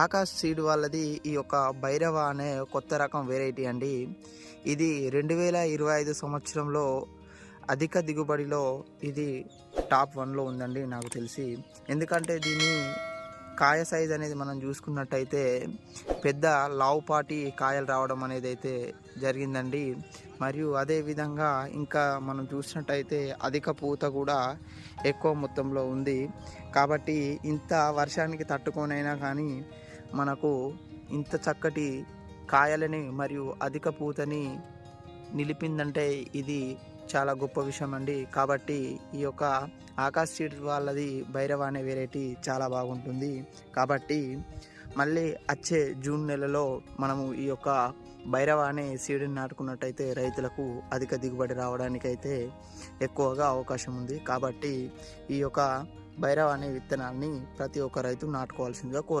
Akash seed వాళ్ళది ఈ యొక్క భైరవ అనే కొత్త రకం వెరైటీ అండి. ఇది రెండు వేల ఇరవై ఐదు సంవత్సరంలో అధిక దిగుబడిలో ఇది టాప్ వన్లో ఉందండి నాకు తెలిసి. ఎందుకంటే దీన్ని కాయ సైజ్ అనేది మనం చూసుకున్నట్టయితే పెద్ద లావుపాటి కాయలు రావడం అనేది అయితే జరిగిందండి. మరియు అదే విధంగా ఇంకా మనం చూసినట్టయితే అధిక పూత కూడా ఎక్కువ మొత్తంలో ఉంది. కాబట్టి ఇంత వర్షానికి తట్టుకొనైనా కానీ మనకు ఇంత చక్కటి కాయలని మరియు అధిక పూతని నిలిపిందంటే ఇది చాలా గొప్ప విషయం అండి కాబట్టి ఈ యొక్క ఆకాశ్ సీడ్ వాళ్ళది భైరవ అనే వెరైటీ చాలా బాగుంటుంది. కాబట్టి మళ్ళీ వచ్చే జూన్ నెలలో మనము ఈ యొక్క భైరవ అనే సీడ్ని నాటుకున్నట్టయితే రైతులకు అధిక దిగుబడి రావడానికైతే ఎక్కువగా అవకాశం ఉంది. కాబట్టి ఈ యొక్క భైరవ అనే విత్తనాన్ని ప్రతి ఒక్క రైతు నాటుకోవాల్సిందిగా కోరు